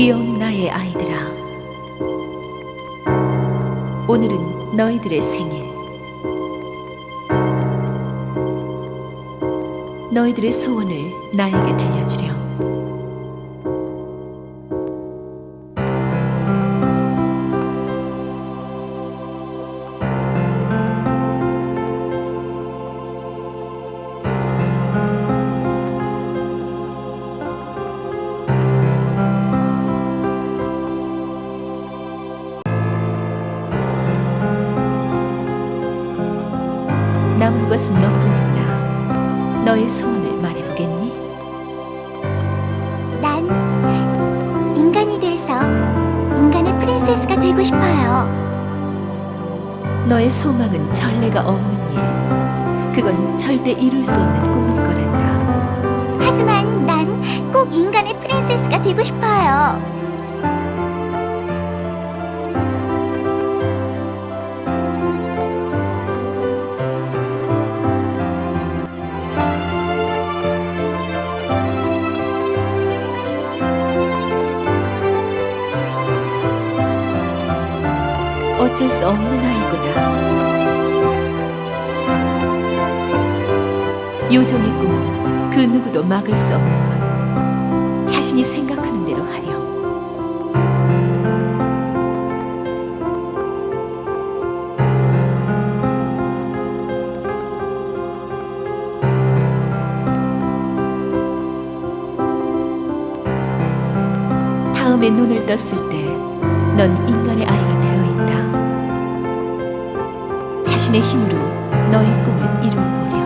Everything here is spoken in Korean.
귀여운 나의 아이들아. 오늘은 너희들의 생일. 너희들의 소원을 나에게 들려주렴. 남은 것은 너뿐이구나. 너의 소원을 말해보겠니? 난 인간이 돼서 인간의 프린세스가 되고 싶어요. 너의 소망은 전례가 없는 일. 그건 절대 이룰 수 없는 꿈일 거란다. 하지만 난 꼭 인간의 프린세스가 되고 싶어요. 어쩔 수 없는 아이구나. 요정의 꿈은 그 누구도 막을 수 없는 것. 자신이 생각하는 대로 하렴. 다음에 눈을 떴을 때 넌 인간의 아이가 자신의 힘으로 너의 꿈을 이루어 보라.